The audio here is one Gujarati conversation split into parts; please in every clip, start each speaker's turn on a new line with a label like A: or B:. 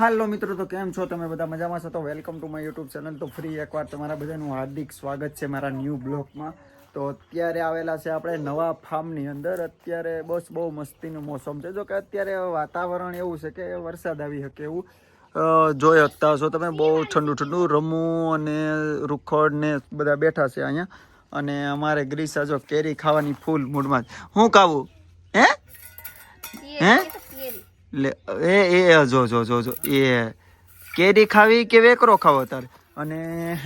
A: હાલો મિત્રો તો કેમ છો? તમે બધા મજામાં છો? તો welcome to my YouTube channel તો ફ્રી એકવાર તમારા બધાનું હાર્દિક સ્વાગત છે મારા ન્યૂ બ્લોગમાં તો અત્યારે આવેલા છે આપણે નવા ફાર્મની અંદર. અત્યારે બસ બહુ મસ્તીનું મોસમ છે. જો કે અત્યારે વાતાવરણ એવું છે કે વરસાદ આવી શકે એવું. જોઈ શકતા હશો તમે. બહુ ઠંડુ ઠંડુ રમવું અને રૂખડ ને બધા બેઠા છે અહીંયા. અને અમારે ગ્રીસા જો કેરી ખાવાની ફૂલ મૂડમાં જ. હું ખાવું? હે? હે? લે, એ એ જો જો જો જો, એ. કેરી ખાવી કે વેકરો ખાવો તારે? અને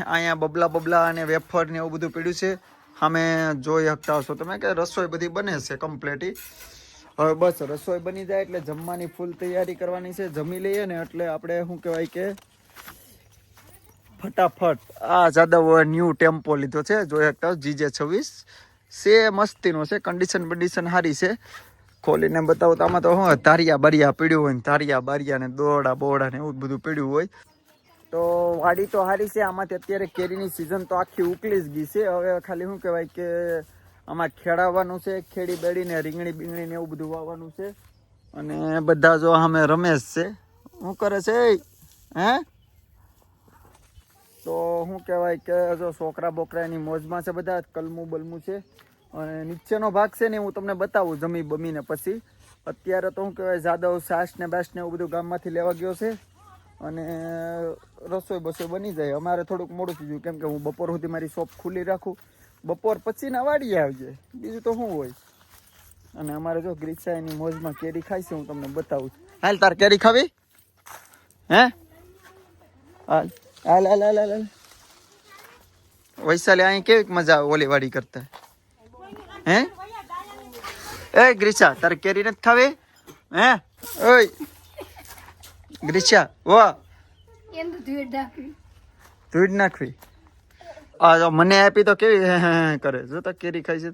A: અહીંયા બબલા બબલા અને વેફર ને એવું બધું પીડ્યું છે. સામે જોઈ શકતા હશો તમે કે રસોઈ બધી બને છે કમ્પ્લેટી હવે બસ રસોઈ બની જાય એટલે જમવાની ફૂલ તૈયારી કરવાની છે. જમી લઈએ ને એટલે આપણે શું કહેવાય કે ફટાફટ આ જાદવ ન્યૂ ટેમ્પો લીધો છે. જોઈ શકતા જીજે છવ્વીસ. છે, મસ્તીનો છે કન્ડિશન બન્ડિશન સારી છે. ખોલીને બતાવું તો આમાં તો હું ધારિયા બારિયા પીડ્યું હોય ને ધારિયા બારિયા ને દોડા બોડા ને એવું બધું પીડ્યું હોય. તો વાડી તો સારી છે, આમાંથી અત્યારે કેરીની સિઝન તો આખી ઉકલી જ ગઈ છે. હવે ખાલી શું કહેવાય કે આમાં ખેડાવવાનું છે, ખેડી બેડીને રીંગણી બીંગણી ને એવું બધું વાવવાનું છે. અને બધા જો સામે રમેશ છે. શું કરે છે હે? તો શું કહેવાય કે જો છોકરા બોકરા એની મોજમાં છે બધા, કલમું બલમું છે. અને નીચેનો ભાગ છે ને હું તમને બતાવું જમી બમીને પછી. અત્યારે તો શું કહેવાય જાદવ સાસ ને બાસ ને એવું બધું ગામમાંથી લેવા ગયો છે. અને રસોઈ બસોઈ બની જાય. અમારે થોડુંક મોડું થઈ ગયું. કેમ કે હું બપોર સુધી મારી શોપ ખુલ્લી રાખું. બપોર પછી ના વાડીએ આવજે. બીજું તો શું હોય? અને અમારે જો ગ્રીસા એની મોજમાં કેરી ખાય છે, હું તમને બતાવું. હાલ, તાર કેરી ખાવી? હે? હાલ હાલ હાલ હાલ હાલ. વૈશાલી, અહીં કેવી મજા આવે ઓલી વાડી કરતા? હે? એ ગ્રીસા તારે કેરી નથી ખાવી? હે? ઓય. ગ્રીસા વાહ ધૂળ નાખવી. આ જો મને આપી તો કેવી કરે. જો તો કેરી ખાઈ છે.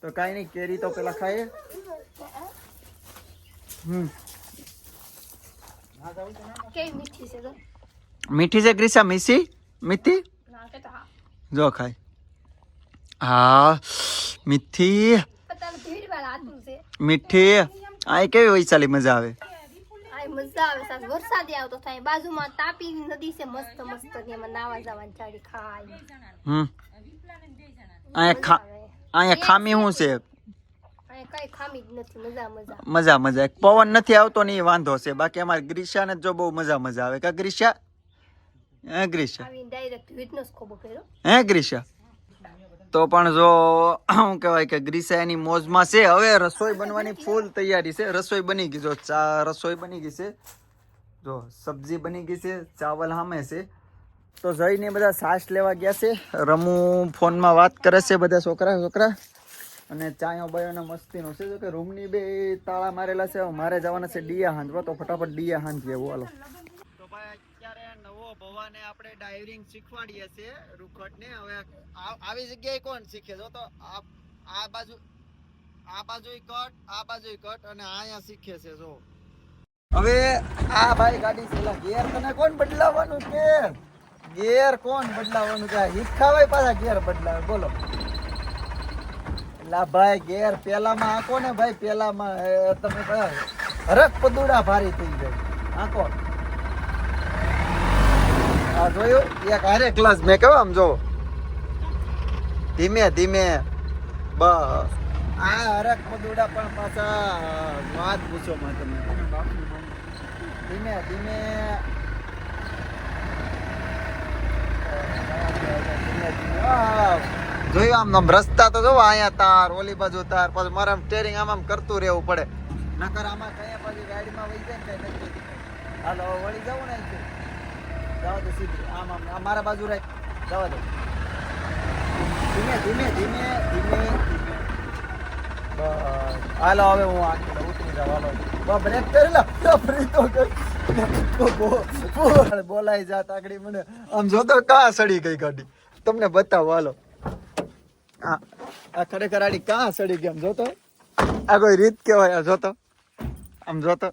A: તો કાંઈ નહીં કેરી તો પેલા ખાઈએ. હમ. મીઠી છે ગ્રીસા મીસી? મીઠી? જો ખાય. હા મીઠી. મીઠી. આ કેવી મજા આવે?
B: મજા આવે સાહેબ વરસાદ આવતો થાય. બાજુમાં તાપી નદી છે મસ્ત મસ્ત. એમાં નાવા જવાની ચાડી ખાય
A: હમ. અહીંયા અહીંયા ખામી શું છે?
B: મજા મજા.
A: મજા મજા. પવન નથી આવતો ને એ વાંધો છે. બાકી અમારે ગ્રીષાને જો બહુ મજા મજા આવે. કા ગ્રીષા હે ગ્રીષા હે ગ્રીષા તો પણ જો, શું કહેવાય કે ગ્રીસા એની મોજમાં છે. હવે રસોઈ બનવાની ફૂલ તૈયારી છે. રસોઈ બની ગઈ, જો ચા, રસોઈ બની ગઈ છે. જો સબ્જી બની ગઈ છે, ચાવલ હામે છે. તો જઈને બધા સાસ લેવા ગયા છે. રમુ ફોનમાં વાત કરે છે બધા છોકરા છોકરા. અને ચાયો બાયોને મસ્તીનો છે. જો કે રૂમની બે તાળા મારેલા છે. મારે જવાના છે ડીયા હાંજવા તો ફટાફટ ડીયા હાંજ લેવું હાલો તો ભાઈ અત્યારે નવો ભવાને આપણે ડાઇવિંગ શીખવાડીએ છીએ રૂખટને. હવે આવી જગ્યાએ કોણ શીખે? જો તો આ બાજુ આ બાજુ કટ, આ બાજુ કટ અને અહીંયા શીખે છે, જો. હવે આ ભાઈ ગાડી છે ગેર તને કોણ બદલાવવાનું કે? ગેર કોણ બદલાવવાનું? કે હિખાવાય પાછા ગેર બદલાવે. બોલો. એટલે ભાઈ ગેર પેલામાં આંકો ને ભાઈ પેલામાં તમે હરક પદુડા ભારી થઈ જાય આંકો આ જોયું? એક હારે ક્લાસ મેં કહ્યું આમ જો ધીમે ધીમે. બસ. આ હરક પદુડા પણ પાછા પૂછો માં તમે. ધીમે ધીમે. જોયું આમ આમ રસ્તા તો જોવો, અહીંયા તાર, ઓલી બાજુ તાર, પછી મારે આમ સ્ટેરિંગ આમ આમ કરતું રહેવું પડે. નકર આમાં કયા પછી ગાડીમાં વહી જાય ને હાલો, વળી જવું ને. જવા દે સીધી. આમ આમ મારા બાજુ રાખ. જવા દે. ધીમે ધીમે ધીમે ધીમે હાલો, હવે હું આગળ ઉતરી જાવ હાલો. બા બ્રેક કરી લો. ફ્રી તો કર. બોલાઈ જાત આગળ મને. આમ જોતો કા સડી ગઈ ગાડી. તમને બતાવો, હાલો. આ આ ખરેખર આડી કા સડી ગઈ, આમ જોતો આ કોઈ રીત કેવાય આ જોતો આમ જોતો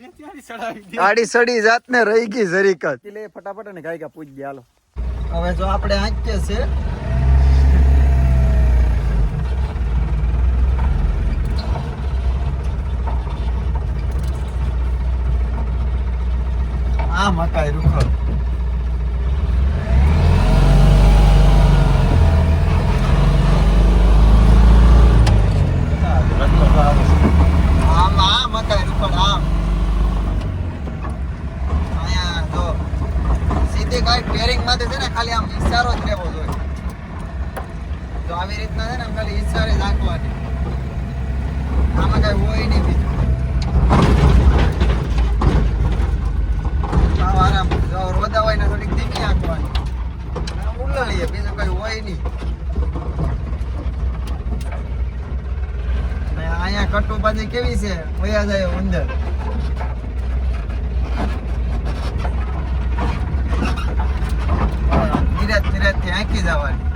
A: ગાડી સડી જાત ને રહી ગઈ જરીક જ. લે ફટાફટ ને ગાય ગા પૂજ ગયા હાલો. હવે જો આપણે આંકીએ છે. આ મકાઈ રૂખડ આમ આ મકાઈ રૂખડ આમ અહીંયા જો સીધી ગાય ટેરિંગમાંથી છે ને ખાલી આમ ઈશારો જ લેવો જોઈએ તો આવી રીતના છે ને આમ ખાલી ઈશારે જ આંકવાની આમાં કઈ હોય નહીં બીજું સાવ આરામ જો રોદા હોય ને થોડીક ધીમી આંકવાની ઉલળીએ બીજું કઈ હોય નહીં. અહીંયા કટુબાજી કેવી છે? વયા જાય ઉંદર ધીરે ધીરે થી આંકી જવાની.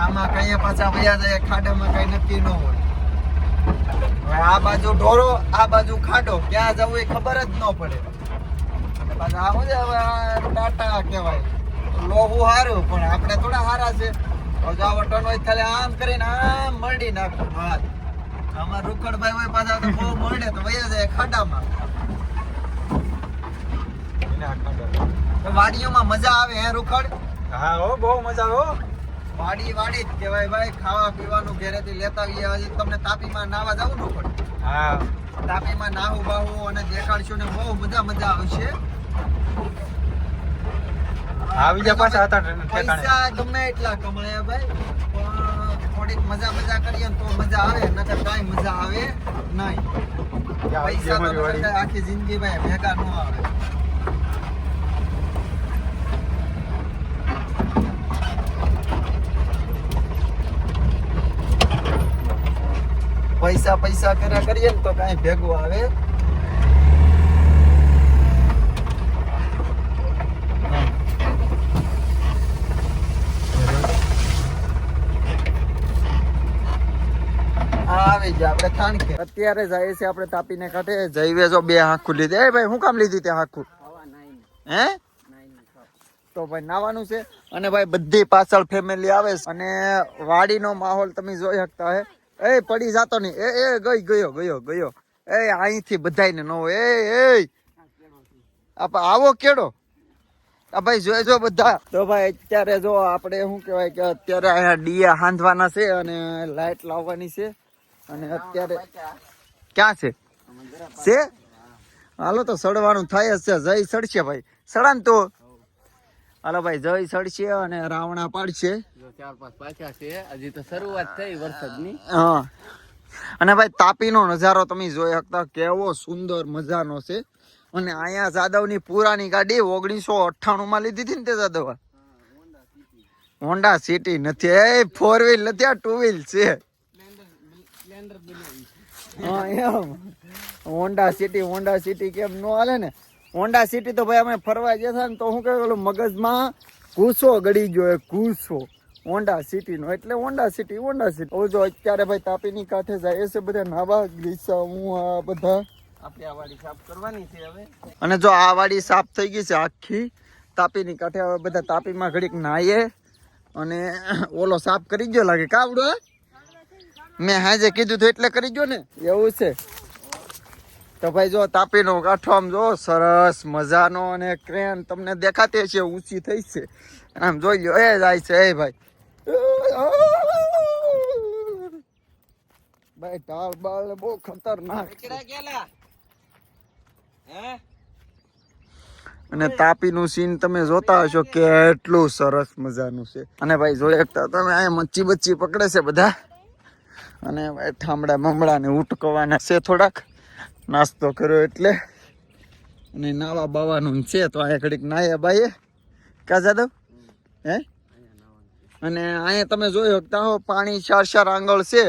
A: આમાં કઈ પાછા વયા જાય, ખાડામાં કઈ નક્કી ન હોય. આ બાજુ ઢોરો, આ બાજુ ખાડો, ક્યાં જવું એ ખબર જ ન પડે. પાછા આ શું છે હવે ટાટા કહેવાય. લોહું સારું પણ આપણે થોડા સારા છે. હવે જો હોય ખાલી આમ કરીને આમ મળી નાખો હાથ. આમાં રૂકડભાઈ હોય પાછા તો બહુ મળે તો વયા જાય ખાડામાં. વાડીઓમાં મજા આવે હે રૂખડ?
C: હા હો બહુ મજા હો.
A: વાડી વાડી જ કહેવાય ભાઈ ખાવા પીવાનું ઘરેથી લેતા આવીએ હજી તમને તાપીમાં નાવા જવું ન પડે
C: હા.
A: તાપીમાં નાહું બાહું અને દેખાડશું ને બહુ મજા મજા આવશે.
C: આવી જા પાછા હતા ઠેકાણે
A: પૈસા ગમે એટલા કમાયા ભાઈ થોડીક મજા મજા કરીએ તો મજા આવે નકર કાંઈ મજા આવે નહીં. પૈસા તો આખી જિંદગી ભાઈ ભેગા ન આવે. પૈસા પૈસા કર્યા કરીએ ને તો કાંઈ ભેગું આવે હા, આવી ગયા આપણે થાણકે અત્યારે જઈએ છે આપણે તાપીને કાઢે જઈવે જો બે હાંખું લીધી એ ભાઈ શું કામ લીધી તે હાંખું હે? તો ભાઈ નાવાનું છે. અને ભાઈ બધી પાછળ ફેમિલી આવે છે. અને વાડીનો માહોલ તમે જોઈ શકતા હે. એ પડી જાતો નહીં. એ એ ગઈ ગયો ગયો ગયો. એ અહીંથી બધાયને નો એ એ. આપ આવો કેડો? આ ભાઈ જોજો બધા. તો ભાઈ અત્યારે જો આપણે શું કહેવાય કે અત્યારે અહીંયા ડીયા હાંધવાના છે અને લાઈટ લાવવાની છે. અને અત્યારે ક્યાં છે? છે? હાલો તો સડવાનું થાય જ છે. જય સડશે ભાઈ. સડા ને તો. હાલો ભાઈ જય સડશે અને રાવણા પાડશે.
D: ચાર પાંચ પાછા છે. હજી તો શરૂઆત થઈ વરસાદની.
A: હા. અને ભાઈ તાપીનો નજારો તમે જોઈ શકતા કેવો સુંદર મજાનો છે. અને અહીંયા જાદવની પુરાની ગાડી ઓગણીસો અઠ્ઠાણુંમાં લીધી હતી ને તે જાદવ હોન્ડા સિટી. નથી. એ ફોર વ્હીલ નથી આ ટુ વ્હીલ છે. હા એમ. હોન્ડા સિટી હોન્ડા સિટી કેમ નો હાલે ને? હોન્ડા સિટી તો ભાઈ અમે ફરવા જતા ને તો હું કહે ઓલું મગજમાં કૂસો ગળી ગયો એ કૂસો હોન્ડા સિટી નો. એટલે હોન્ડા સિટી હોન્ડા સિટી હવે જો અત્યારે ભાઈ તાપીની કાંઠે જાય છે બધા નાવા ગ્રીસા હું આ બધા.
D: આપણે આ વાડી સાફ કરવાની છે હવે.
A: અને જો આ વાડી સાફ થઈ ગઈ છે આખી તાપીની કાંઠે હવે બધા તાપીમાં ઘડીક નાહીએ. અને ઓલો સાફ કરી ગયો લાગે. કાવડો મેં હાજે કીધું તો એટલે કરી ગયો ને. એવું છે. તો ભાઈ જો તાપીનો કાંઠો આમ જો સરસ મજાનો અને ક્રેન તમને દેખાતી છે ઊંચી થઈ છે. આમ જોઈ લો એ જાય છે એ ભાઈ. ભાઈ ઢાળ બાળ બહુ ખતરનાક અને તાપીનું સીન તમે જોતા હશો કેટલું સરસ મજાનું છે. અને ભાઈ જોઈ શકતા તમે અહીંયા મચ્છી બચ્ચી પકડે છે બધા. અને ઠામડા મમડા ને ઉટકવાના છે થોડાક. નાસ્તો કર્યો એટલે. અને નાવા બાવાનું છે તો અહીંયા ઘડીક નાયા બાઈએ. કા જાદવ? હે? અને અહીંયા તમે જોઈ શકતા હો પાણી ચાર ચાર આંગળ છે.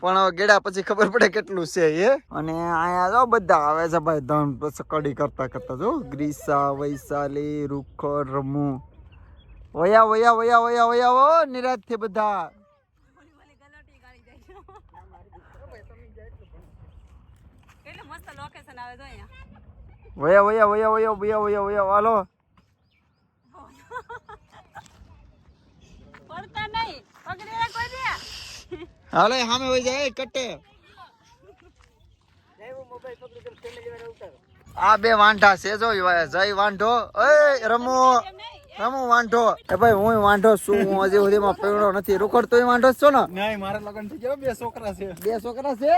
A: પણ હવે ગેડા પછી ખબર પડે કેટલું છે એ. અને અહીંયા જો બધા આવે છે ભાઈ ધન પછી કડી કરતા કરતા જો. ગ્રીસા, વૈશાલી, રૂખર, રમુ. વયા વયા વયા વયા વયા વો નિરાજથી બધા
E: કેટલું મસ્ત તો અહીંયા.
A: વયા વયા વયા વયા વયા વયા વયા હાલો.
E: પડતા નહીં. પકડી રે કોઈ દે
A: હાલે સામે વહી જાય કટે. આ બે વાંઢા છે જો જય વાંઢો. એ રમો રમો વાંઢો. એ ભાઈ હું વાંઢો છું હું હજી સુધીમાં પીવડો નથી. રોકડ તોય વાંઢો છો ને?
C: નહીં મારા લગ્ન થઈ ગયા બે છોકરા છે.
A: બે છોકરા છે?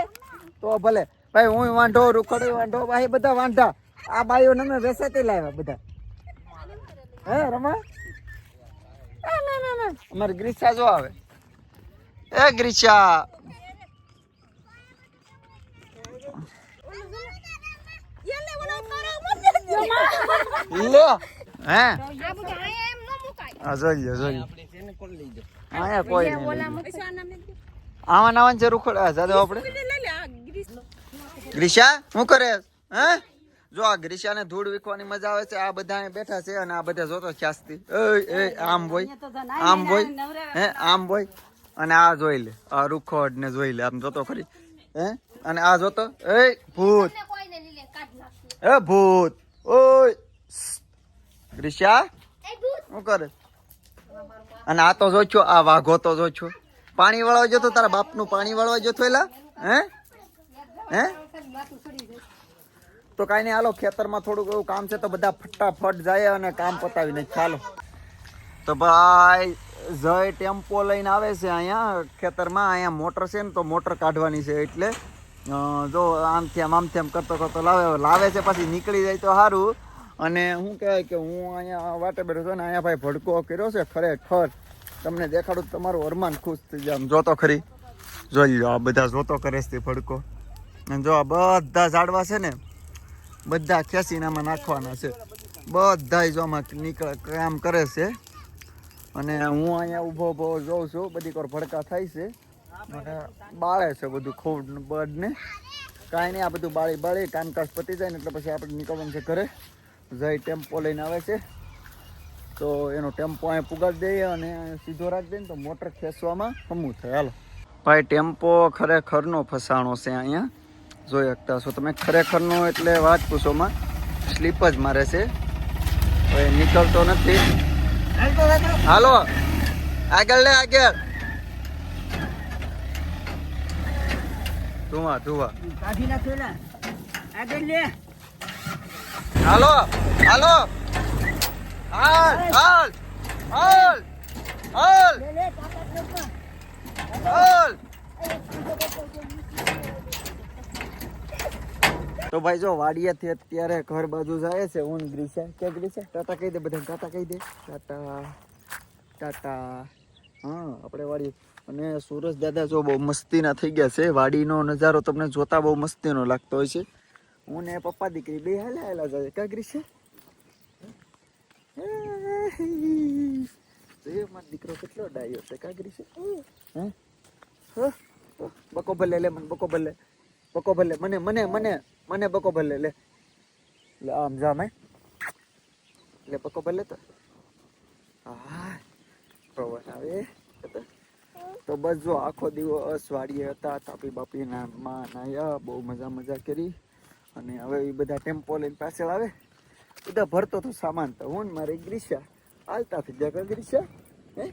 A: તો ભલે. ભાઈ હું વાંઢો રૂખડો વાંઢો. ભાઈ બધા વાંઢા. આ બાઈઓ ને વેસાતી લાવ્યા બધા. હે રમા? ના ના ના અમારે ગ્રીસા જો આવે. એ ગ્રીસા. લે. હે?
B: આ અહીંયા એમ ન મુકાય
A: આ જોઈ લ્યો કોઈ નહીં. આવા નાવા છે રૂખડ આ આપણે. ગ્રીસા શું કરે હે? જો આ ગ્રીસાને ધૂળ વીખવાની મજા આવે છે આ બધા બેઠા છે અને આ બધા જોતો ખ્યાસથી એ એ આમ હોય આમ હોય હે આમ હોય અને આ જોઈ લે આ રૂખડ ને જોઈ લે આમ જોતો ખરી. હે? અને આ જોતો એ ભૂત. એ ભૂત. ઓય. ગ્રીસા શું કરે? અને આ તો જો છો આ વાઘો તો જો છો પાણી વાળવા જતો તારા બાપનું પાણી વાળવા જતો એલા? હે? હે? તો કાંઈ નહીં, હાલો, ખેતરમાં થોડુંક એવું કામ છે તો બધા ફટાફટ જાય અને કામ પતાવીને ચાલો તો ભાઈ, જય ટેમ્પો લઈને આવે છે અહીંયા ખેતરમાં. અહીંયા મોટર છે ને, તો મોટર કાઢવાની છે એટલે જો આમથી આમ આમથી આમ કરતો કરતો લાવે. લાવે છે, પછી નીકળી જાય તો સારું અને શું કહેવાય કે હું અહીંયા વાટે બેઠો છું ને, અહીંયા ભાઈ ભડકો કર્યો છે ખરેખર. તમને દેખાડું તમારું અરમાન ખુશ થઈ જાય. આમ જોતો ખરી. જોઈ લો આ બધા જોતો કરે છે ભડકો. અને જો આ બધા ઝાડવા છે ને, બધા ખેંચીને નાખવાના છે. બધા જો આમાં નીકળે, કામ કરે છે. અને હું અહીંયા ઊભો ઊભો જોઉં છું, બધી કોર ભડકા થાય છે. અને બાળે છે બધું ખોડ બર્ડને કાંઈ નહીં, આ બધું બાળી બાળી કામકાજ પતી જાય ને એટલે પછી આપણે નીકળવાનું છે ઘરે. જઈ ટેમ્પો લઈને આવે છે. તો એનો ટેમ્પો અહીંયા પુગાડી દઈએ અને સીધો રાખી દઈએ ને તો મોટર ખેંચવામાં હમું થાય. હાલો. ભાઈ, ટેમ્પો ખરેખરનો ફસાણો છે અહીંયા. જોઈ શકતા છો તમે ખરેખરનો એટલે વાત પૂછોમાં સ્લીપ જ મારે છે. હવે નીકળતો નથી. હાલો. આગળ લે આગળ. ધુવા ધુવા. હાલો હાલો. હાલ હાલ. હાલ હાલ હાલ. તો ભાઈ જો વાડિયાથી અત્યારે ઘર બાજુ જાય છે ઊન ગ્રીસે કે ગ્રીસે ટાટા કહી દે બધા ટાટા કહી દે. ટાટા ટાટા. હા, આપણે વાડી અને સુરજ દાદા જો બહુ મસ્તીના થઈ ગયા છે, વાડીનો નજારો તમને જોતા બહુ મસ્તીનો લાગતો હોય છે. હું ને પપ્પા દીકરી બે હાલે હાલા જાય કા ગ્રીસે જોઈએ મારો દીકરો કેટલો ડાયો છે. કા હે, હ? બકો ભલે લે મને, બકો ભલે. બકો ભલે, મને મને મને મને બકો ભલે, લે. લે, આમ જા મેં લે, બકો ભલે તો. હા પવન આવે. તો- બસ જો, આખો દિવસ વાડીએ હતા, તાપી બાપી ના માં નાયા બહુ મજા મજા કરી. અને હવે એ બધા ટેમ્પો લઈને પાછળ આવે. બધા ભરતો તો સામાન તો, હું ને મારી ગ્રીસા હાલતા થઈ ગયા ગ્રીસા હે?